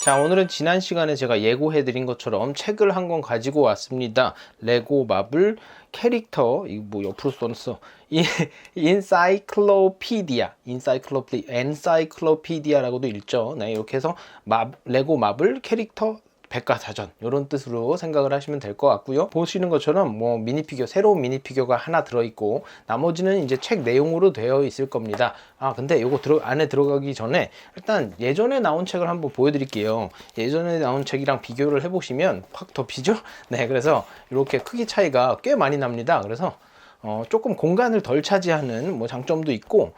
자, 오늘은 지난 시간에 제가 예고해 드린 것처럼 책을 한 권 가지고 왔습니다. 레고 마블 캐릭터, 이거 뭐 옆으로 써놨어. 이, 인사이클로피디아, 인사이클로피, 엔사이클로피디아라고도 읽죠. 네, 이렇게 해서 마, 레고 마블 캐릭터 백과사전 이런 뜻으로 생각을 하시면 될 것 같고요. 보시는 것처럼 뭐 미니피규어 새로운 미니피규어가 하나 들어 있고 나머지는 이제 책 내용으로 되어 있을 겁니다. 아 근데 이거 들어 안에 들어가기 전에 일단 예전에 나온 책을 한번 보여드릴게요. 예전에 나온 책이랑 비교를 해보시면 확 덮이죠? 네, 그래서 이렇게 크기 차이가 꽤 많이 납니다. 그래서 어, 조금 공간을 덜 차지하는 뭐 장점도 있고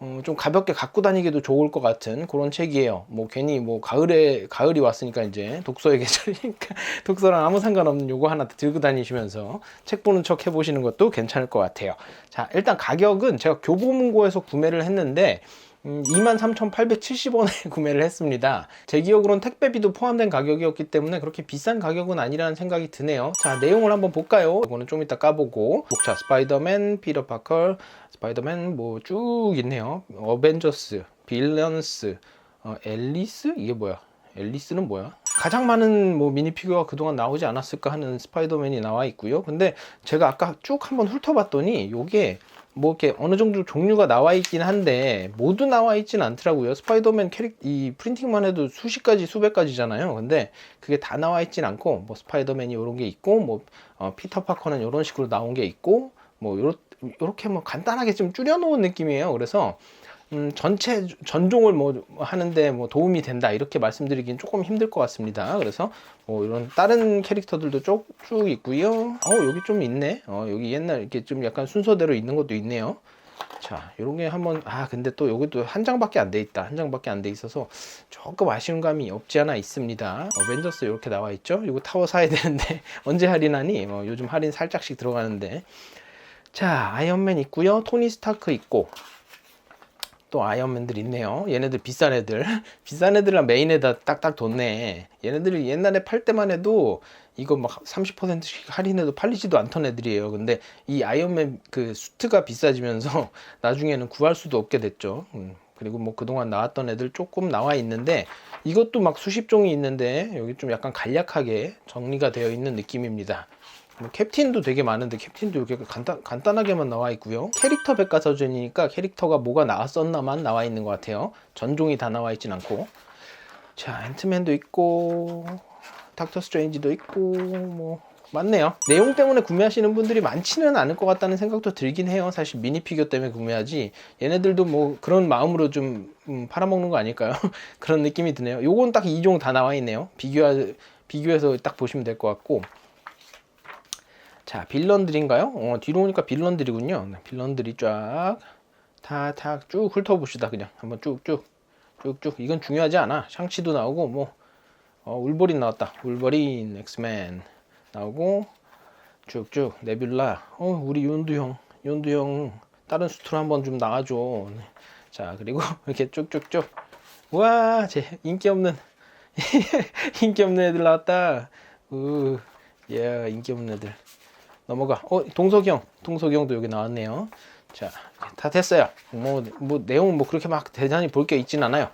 어, 좀 가볍게 갖고 다니기도 좋을 것 같은 그런 책이에요. 뭐 괜히 뭐 가을에 가을이 왔으니까 이제 독서의 계절이니까 독서랑 아무 상관없는 요거 하나 들고 다니시면서 책 보는 척 해보시는 것도 괜찮을 것 같아요. 자 일단 가격은 제가 교보문고에서 구매를 했는데 음, 23,870원에 구매를 했습니다. 제 기억으로는 택배비도 포함된 가격이었기 때문에 그렇게 비싼 가격은 아니라는 생각이 드네요. 자, 내용을 한번 볼까요? 이거는 좀 이따 까보고. 자, 스파이더맨, 피터 파커, 스파이더맨 뭐 쭉 있네요. 어벤져스, 빌런스, 어, 앨리스? 이게 뭐야? 앨리스는 뭐야? 가장 많은 뭐 미니피규어가 그동안 나오지 않았을까 하는 스파이더맨이 나와 있고요. 근데 제가 아까 쭉 한번 훑어봤더니 요게 뭐 이렇게 어느 정도 종류가 나와 있긴 한데 모두 나와 있진 않더라고요. 스파이더맨 캐릭 이 프린팅만 해도 수십 가지 수백 가지잖아요. 근데 그게 다 나와 있진 않고 뭐 스파이더맨이 이런 게 있고 뭐 어, 피터 파커는 이런 식으로 나온 게 있고 뭐 요렇 요렇게 뭐 간단하게 좀 줄여 놓은 느낌이에요. 그래서 음, 전체 전종을 뭐 하는데 뭐 도움이 된다 이렇게 말씀드리긴 조금 힘들 것 같습니다. 그래서 뭐 이런 다른 캐릭터들도 쭉, 쭉 있고요. 어 여기 좀 있네. 어 여기 옛날 이렇게 좀 약간 순서대로 있는 것도 있네요. 자, 요런 게 한번 아 근데 또 여기도 한 장밖에 안 돼 있다. 한 장밖에 안 돼 있어서 조금 아쉬운 감이 없지 않아 있습니다. 어벤져스 이렇게 나와 있죠. 이거 타워 사야 되는데 언제 할인하니? 뭐 요즘 할인 살짝씩 들어가는데. 자, 아이언맨 있고요. 토니 스타크 있고 또 아이언맨들 있네요. 얘네들 비싼 애들. 비싼 애들랑 메인에다 딱딱 뒀네. 얘네들이 옛날에 팔 때만 해도 이거 막 30%씩 할인해도 팔리지도 않던 애들이에요. 근데 이 아이언맨 그 수트가 비싸지면서 나중에는 구할 수도 없게 됐죠. 음, 그리고 뭐 그동안 나왔던 애들 조금 나와 있는데 이것도 막 수십 종이 있는데 여기 좀 약간 간략하게 정리가 되어 있는 느낌입니다. 뭐 캡틴도 되게 많은데 캡틴도 이렇게 간단, 간단하게만 나와 있고요. 캐릭터 백과사전이니까 캐릭터가 뭐가 나왔었나만 나와 있는 것 같아요. 전종이 다 나와 있진 않고. 자, 앤트맨도 있고, 닥터 스트레인지도 있고, 뭐, 많네요. 내용 때문에 구매하시는 분들이 많지는 않을 것 같다는 생각도 들긴 해요. 사실 미니피규어 때문에 구매하지. 얘네들도 뭐 그런 마음으로 좀 음, 팔아먹는 거 아닐까요? 그런 느낌이 드네요. 요건 딱 2종 다 나와 있네요. 비교하, 비교해서 딱 보시면 될 것 같고. 자, 빌런들인가요? 어, 뒤로 오니까 빌런들이군요. 네, 빌런들이 쫙, 다, 다쭉 훑어봅시다. 그냥 한번 쭉쭉, 쭉쭉. 이건 중요하지 않아. 샹치도 나오고, 뭐, 어, 울버린 나왔다. 울버린, 엑스맨 나오고, 쭉쭉, 네뷸라. 어, 우리 윤두 형, 윤두 형, 다른 수트로 한번 좀 나와줘. 네. 자, 그리고 이렇게 쭉쭉쭉. 와, 제 인기 없는, 인기 없는 애들 나왔다. 으, 예, 인기 없는 애들. 넘어가. 어, 동석이 형. 동석이 형도 여기 나왔네요. 자, 다 됐어요. 뭐, 뭐, 내용은 뭐 그렇게 막 대단히 볼 게 있진 않아요.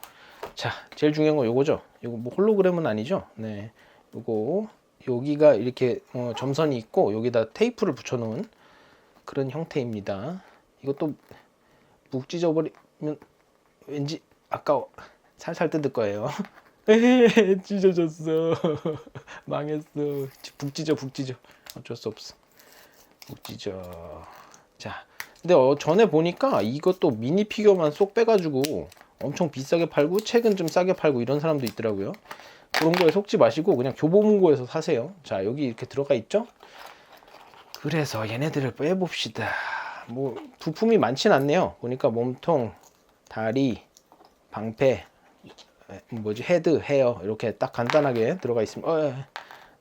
자, 제일 중요한 건 요거죠. 요거 뭐 홀로그램은 아니죠. 네. 요거, 여기가 이렇게 어, 점선이 있고, 여기다 테이프를 붙여놓은 그런 형태입니다. 이것도 묵 찢어버리면 왠지 아까워. 살살 뜯을 거예요. 에헤, 찢어졌어. 망했어. 북 찢어, 북 찢어. 어쩔 수 없어. 묵지죠. 자, 근데 어, 전에 보니까 이것도 미니 피규어만 쏙 빼가지고 엄청 비싸게 팔고 책은 좀 싸게 팔고 이런 사람도 있더라고요. 그런 거에 속지 마시고 그냥 교보문고에서 사세요. 자, 여기 이렇게 들어가 있죠? 그래서 얘네들을 빼봅시다. 뭐 부품이 많진 않네요. 보니까 몸통, 다리, 방패, 뭐지 헤드, 헤어 이렇게 딱 간단하게 들어가 있습니다. 어,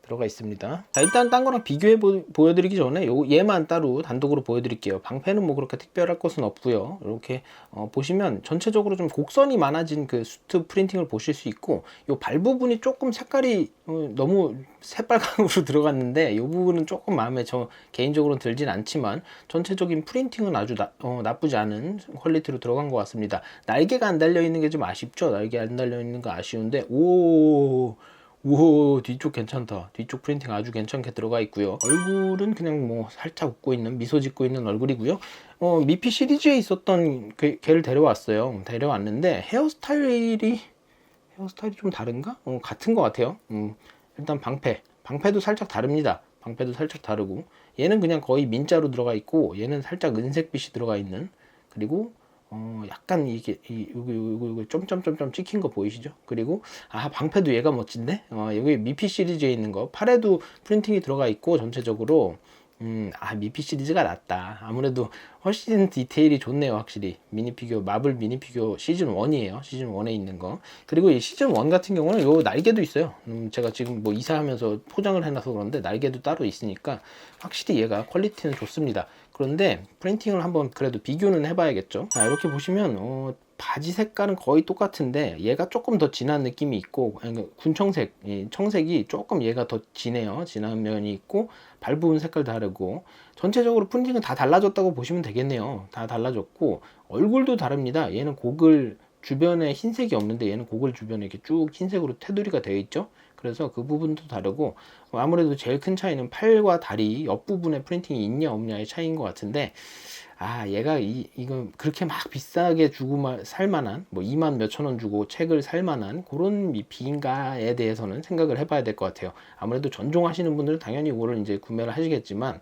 들어가 있습니다. 자, 일단 딴 거랑 비교해 보, 여드리기 전에 요 얘만 따로 단독으로 보여드릴게요. 방패는 뭐 그렇게 특별할 것은 없고요. 이렇게 어, 보시면 전체적으로 좀 곡선이 많아진 그 수트 프린팅을 보실 수 있고 요 발 부분이 조금 색깔이 어, 너무 새빨강으로 들어갔는데 이 부분은 조금 마음에 저 개인적으로는 들진 않지만 전체적인 프린팅은 아주 나, 어, 나쁘지 않은 퀄리티로 들어간 것 같습니다. 날개가 안 달려 있는 게 좀 아쉽죠. 날개 안 달려 있는 거 아쉬운데 오. 오 뒤쪽 괜찮다. 뒤쪽 프린팅 아주 괜찮게 들어가 있고요. 얼굴은 그냥 뭐 살짝 웃고 있는 미소 짓고 있는 얼굴이고요. 어 미피 시리즈에 있었던 그, 걔를 데려왔어요. 데려왔는데 헤어스타일이 헤어스타일이 좀 다른가? 어, 같은 것 같아요. 음, 일단 방패. 방패도 살짝 다릅니다. 방패도 살짝 다르고. 얘는 그냥 거의 민자로 들어가 있고 얘는 살짝 은색빛이 들어가 있는. 그리고 어 약간 이게 이 요거 요거 요거 점점점점 찍힌 거 보이시죠? 그리고 아 방패도 얘가 멋진데? 어 여기 미피 시리즈에 있는 거 팔에도 프린팅이 들어가 있고 전체적으로 음, 아, 미피 시리즈가 낫다. 아무래도 훨씬 디테일이 좋네요, 확실히. 미니피규어, 마블 미니피규어 시즌 1이에요. 시즌 1에 있는 거. 그리고 이 시즌 1 같은 경우는 요 날개도 있어요. 음, 제가 지금 뭐 이사하면서 포장을 해놔서 그런데 날개도 따로 있으니까 확실히 얘가 퀄리티는 좋습니다. 그런데 프린팅을 한번 그래도 비교는 해봐야겠죠. 자, 이렇게 보시면, 어, 바지 색깔은 거의 똑같은데 얘가 조금 더 진한 느낌이 있고 그 군청색 이 청색이 조금 얘가 더 진해요. 진한 면이 있고 발 부분 색깔 다르고. 전체적으로 프린팅은 다 달라졌다고 보시면 되겠네요. 다 달라졌고 얼굴도 다릅니다. 얘는 고글 주변에 흰색이 없는데 얘는 고글 주변에 이렇게 쭉 흰색으로 테두리가 되어 있죠 그래서 그 부분도 다르고 아무래도 제일 큰 차이는 팔과 다리 옆부분에 프린팅이 있냐 없냐의 차이인 것 같은데 아 얘가 이 이거 그렇게 막 비싸게 주고 말, 살 만한 뭐 2만 몇천 원 주고 책을 살 만한 그런 미피인가에 대해서는 생각을 해봐야 될 것 같아요. 아무래도 전종하시는 분들은 당연히 이거를 이제 구매를 하시겠지만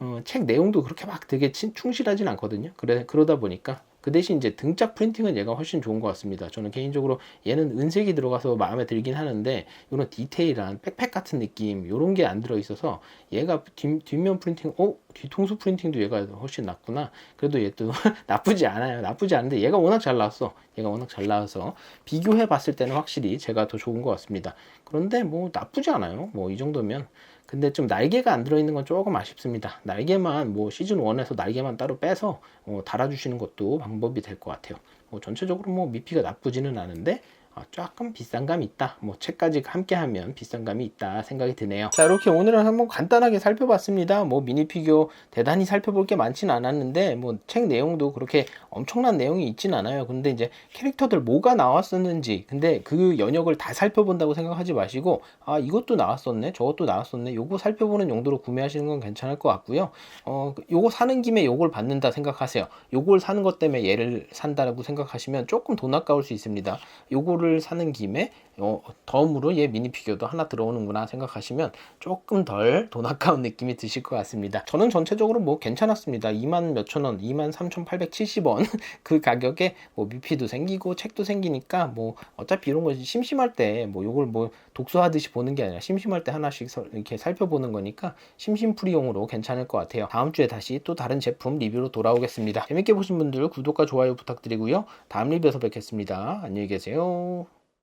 어, 책 내용도 그렇게 막 되게 친, 충실하진 않거든요. 그래 그러다 보니까 그 대신 이제 등짝 프린팅은 얘가 훨씬 좋은 것 같습니다. 저는 개인적으로 얘는 은색이 들어가서 마음에 들긴 하는데 이런 디테일한 백팩 같은 느낌 이런 게 안 들어 있어서 얘가 뒷, 뒷면 프린팅 어 뒤통수 프린팅도 얘가 훨씬 낫구나. 그래도 얘 또 나쁘지 않아요. 나쁘지 않은데 얘가 워낙 잘 나왔어. 얘가 워낙 잘 나와서 비교해 봤을 때는 확실히 제가 더 좋은 것 같습니다. 그런데 뭐 나쁘지 않아요. 뭐 이 정도면 근데 좀 날개가 안 들어있는 건 조금 아쉽습니다. 날개만 뭐 시즌 1에서 날개만 따로 빼서 어, 달아주시는 것도 방법이 될 것 같아요. 뭐 전체적으로 뭐 미피가 나쁘지는 않은데 어, 조금 비싼 감이 있다. 뭐 책까지 함께 하면 비싼 감이 있다 생각이 드네요. 자, 이렇게 오늘은 한번 간단하게 살펴봤습니다. 뭐 미니 피규어 대단히 살펴볼 게 많지는 않았는데 뭐 책 내용도 그렇게 엄청난 내용이 있진 않아요. 근데 이제 캐릭터들 뭐가 나왔었는지 근데 그 연역을 다 살펴본다고 생각하지 마시고 아, 이것도 나왔었네. 저것도 나왔었네. 요거 살펴보는 용도로 구매하시는 건 괜찮을 것 같고요. 어, 요거 사는 김에 요걸 받는다 생각하세요. 요걸 사는 것 때문에 얘를 산다라고 생각하시면 조금 돈 아까울 수 있습니다. 요거를 사는 김에 어, 덤으로 얘 미니 피규어도 하나 들어오는구나 생각하시면 조금 덜 돈 아까운 느낌이 드실 것 같습니다. 저는 전체적으로 뭐 괜찮았습니다. 2만 몇천 원, 2만 3,870원 그 가격에 뭐 미피도 생기고 책도 생기니까 뭐 어차피 이런 거 심심할 때 뭐 요걸 뭐 독서하듯이 보는 게 아니라 심심할 때 하나씩 서- 이렇게 살펴보는 거니까 심심풀이용으로 괜찮을 것 같아요. 다음 주에 다시 또 다른 제품 리뷰로 돌아오겠습니다. 재밌게 보신 분들 구독과 좋아요 부탁드리고요. 다음 리뷰에서 뵙겠습니다. 안녕히 계세요.